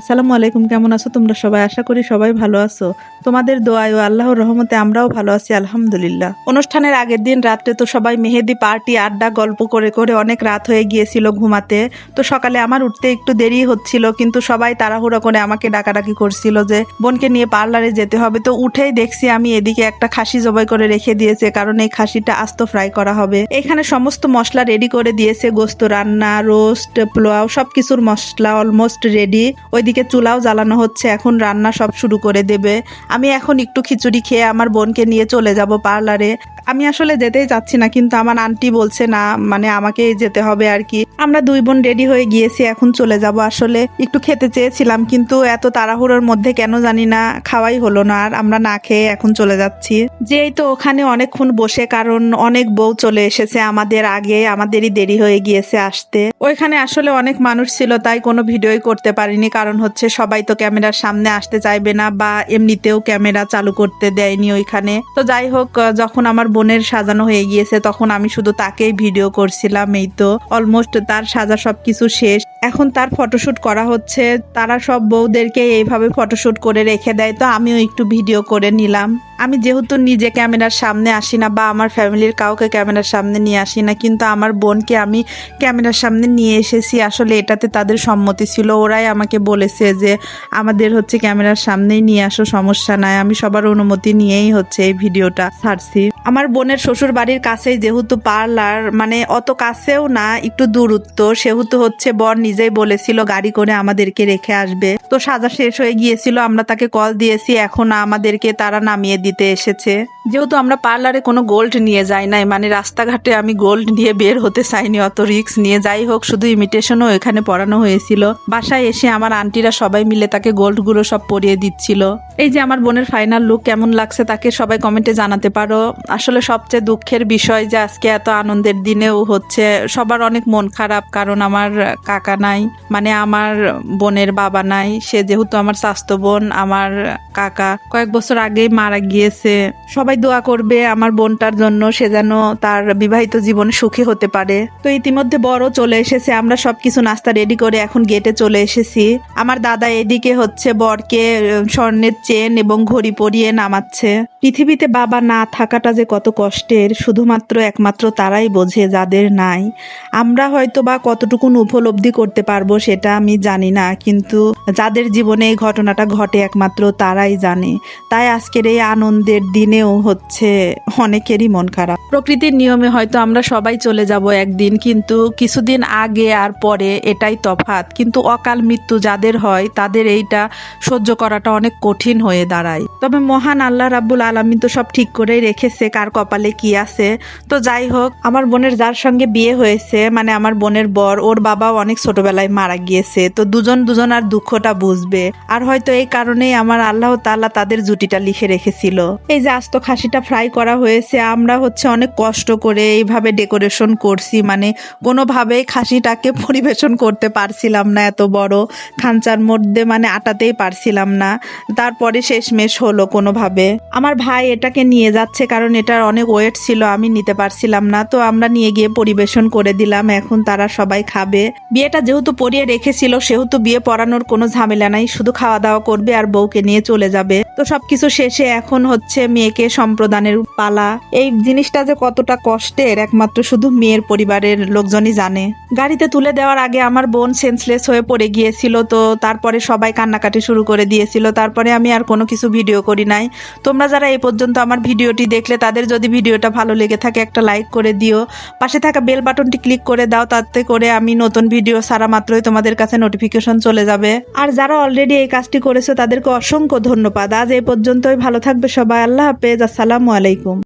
আসসালামু আলাইকুম, কেমন আছো তোমরা সবাই? আশা করি সবাই ভালো আছো। তোমাদের দোয়ায় ও আল্লাহর রহমতে আমরাও ভালো আছি, আলহামদুলিল্লাহ। অনুষ্ঠানের আগের দিন রাত্রে তো সবাই মেহেদি, পার্টি, আড্ডা, গল্প করে করে অনেক রাত হয়ে গিয়েছিল ঘুমাতে। তো সকালে আমার উঠতে একটু দেরি হচ্ছিল, কিন্তু সবাই তাড়াহুড়ো করে আমাকে ডাকাডাকি করছিল যে, বোনকে নিয়ে পার্লারে যেতে হবে। তো উঠেই দেখছি আমি এদিকে একটা খাসি জবাই করে রেখে দিয়েছে, কারণ এই খাসিটা আস্ত ফ্রাই করা হবে। এখানে সমস্ত মশলা রেডি করে দিয়েছে, গোস্ত, রান্না রোস্ট পোলাও, সবকিছুর মশলা অলমোস্ট রেডি ওইদিকে চুলাও জ্বালানো হচ্ছে, এখন রান্না সব শুরু করে দেবে। আমি এখন একটু খিচুড়ি খেয়ে আমার বোনকে নিয়ে চলে যাব পার্লারে। আমি আসলে যেতেই চাচ্ছি না, কিন্তু আমার আন্টি বলছে, না মানে আমাকেই যেতে হবে আর কি। আমরা দুই বোন রেডি হয়ে গিয়েছি, এখন চলে যাব। আসলে একটু খেতে চেয়েছিলাম, কিন্তু এত তাড়াহুড়োর মধ্যে কেন জানি না, খাওয়াই হলো না। আর আমরা না খেয়ে এখন চলে যাচ্ছি। যেই তো ওখানে অনেকক্ষণ বসে, কারণ অনেক বউ চলে এসেছে আমাদের আগে, আমাদেরই দেরি হয়ে গিয়েছে আসতে। ওইখানে আসলে অনেক মানুষ ছিল, তাই কোনো ভিডিওই করতে পারিনি। কারণ হচ্ছে সবাই তো ক্যামেরার সামনে আসতে চাইবে না, বা এমনিতেও ক্যামেরা চালু করতে দেয়নি ওইখানে। তো যাই হোক যখন আমার বোনের সাজানো হয়ে গিয়েছে, তখন আমি শুধু তাকেই ভিডিও করছিলাম, এই তো। অলমোস্ট তার সাজা সবকিছু শেষ। এখন তার ফটোশুট করা হচ্ছে, তারা সব বউদেরকে এইভাবে ফটোশ্যুট করে রেখে দেয়, তো আমিও একটু ভিডিও করে নিলাম। আমি যেহেতু নিজে ক্যামেরার সামনে আসি না বা আমার ফ্যামিলির কাউকে ক্যামেরার সামনে নিয়ে আসি না, কিন্তু আমার বোনকে আমি ক্যামেরার সামনে নিয়ে এসেছি। আসলে এটাতে তাদের সম্মতি ছিল। ওরাই আমাকে বলেছে যে, আমাদের হচ্ছে ক্যামেরার সামনেই নিয়ে আসো, সমস্যা নাই। আমি সবার অনুমতি নিয়েই হচ্ছে এই ভিডিওটা ছাড়ছি। আমার বোনের শ্বশুর বাড়ির কাছেই যেহেতু পার্লার মানে অত কাছেও না, একটু দূরত্ব। সেহেতু হচ্ছে বর নিজেই বলেছিল, গাড়ি করে আমাদেরকে রেখে আসবে। তো সাজা শেষ হয়ে গিয়েছিল, আমরা তাকে কল দিয়েছি, এখন আমাদেরকে তারা নামিয়ে দিতে এসেছে। যেহেতু আমরা পার্লারে কোনো গোল্ড নিয়ে যাই নাই মানে রাস্তাঘাটে আমি গোল্ড নিয়ে বের হতে চাইনি, অত রিক্স নিয়ে। যাই হোক, শুধু ইমিটেশনও এখানে পড়ানো হয়েছিল। বাসায় এসে আমার আন্টিরা সবাই মিলে তাকে গোল্ডগুলো সব পরিয়ে দিচ্ছিল। এই যে আমার বোনের ফাইনাল লুক কেমন লাগছে তাকে সবাই কমেন্টে জানাতে পারো। আসলে সবচেয়ে দুঃখের বিষয় যে আজকে এত আনন্দের দিনেও হচ্ছে সবার অনেক মন খারাপ, কারণ আমার কাকা নাই মানে আমার বোনের বাবা নাই, সে যেহেতু আমার স্বাস্থ্য বোন, আমার কাকা কয়েক বছর আগেই মারা গিয়েছে। সবাই দোয়া করবে আমার বোনটার জন্য সে যেন তার বিবাহিত জীবন সুখী হতে পারে। তো ইতিমধ্যে বড় চলে এসেছে, আমরা সবকিছু নাস্তা রেডি করে এখন গেটে চলে এসেছি। আমার দাদা এদিকে হচ্ছে বরকে স্বর্ণের চেন এবং ঘড়ি পরিয়ে নামাচ্ছে। পৃথিবীতে বাবা না থাকাটা যে কত কষ্টের, শুধুমাত্র একমাত্র তারাই বোঝে যাদের নাই। আমরা হয়তো বা কতটুকুন উপলব্ধি করতে পারব সেটা আমি জানি না, কিন্তু যাদের জীবনে এই ঘটনাটা ঘটে একমাত্র তারাই জানে। তাই আজকের এই আনন্দের দিনেও হচ্ছে অনেকেরই মন খারাপ। প্রকৃতির নিয়মে হয়তো আমরা সবাই চলে যাব একদিন, কিন্তু কিছুদিন আগে আর পরে এটাই তফাৎ। কিন্তু অকাল মৃত্যু যাদের হয়, তাদের এইটা সহ্য করাটা অনেক কঠিন হয়ে দাঁড়ায়। তবে মহান আল্লাহ রাব্বুল আলমী তো সব ঠিক করেই রেখেছে, কার কপালে কি আছে। তো যাই হোক, আমার বোনের যার সঙ্গে বিয়ে হয়েছে মানে আমার বোনের বর, ওর বাবাও অনেক ছোটবেলায় মারা গিয়েছে, তো দুজন দুজন আর দুঃখটা বুঝবে। আর হয়তো এই কারণেই আমার আল্লাহ তাআলা তাদের জুটিটা লিখে রেখেছিল। এই যে আস্ত খাসিটা ফ্রাই করা হয়েছে, আমরা হচ্ছে অনেক কষ্ট করে এইভাবে ডেকোরেশন করছি মানে কোনোভাবেই খাসিটাকে পরিবেশন করতে পারছিলাম না এত বড়। খাঞ্চার মধ্যে মানে আটাতেই পারছিলাম না। তারপরে শেষমেশ হলো কোনোভাবে। আমার ভাই এটাকে নিয়ে যাচ্ছে কারণ এটার অনেক ওয়েট ছিল, আমি নিতে পারছিলাম না, তো আমরা নিয়ে গিয়ে পরিবেশন করে দিলাম, এখন তারা সবাই খাবে। বিয়েটা যেহেতু পরিয়ে রেখেছিল, সেহেতু বিয়ে পড়ানোর কোনো ঝামেলা নাই, শুধু খাওয়া দাওয়া করবে আর বউকে নিয়ে চলে যাবে। তো সবকিছু শেষে এখন হচ্ছে মেয়েকে সম্প্রদানের পালা। এই জিনিসটা যে কতটা কষ্টের, একমাত্র শুধু মেয়ের পরিবারের লোকজনই জানে। গাড়িতে তুলে দেওয়ার আগে আমার বোন সেন্সলেস হয়ে পড়ে গিয়েছিল, তো তারপরে সবাই কান্নাকাটি শুরু করে দিয়েছিল। তারপরে আমি আর কোনো কিছু ভিডিও করি নাই। তোমরা যারা এই পর্যন্ত আমার ভিডিওটি দেখলে, তাদের যদি ভিডিওটা ভালো লেগে থাকে, একটা লাইক করে দিও। পাশে থাকা বেল বাটনটি ক্লিক করে দাও, তাতে করে আমি নতুন ভিডিও সারা মাত্রই তোমাদের কাছে নোটিফিকেশন চলে যাবে। আর যারা অলরেডি এই কাজটি করেছ, তাদেরকে অসংখ্য ধন্যবাদ। আজ এই পর্যন্তই, ভালো থাকবে সবাই। আল্লাহ হাফেজ। আসসালামু আলাইকুম।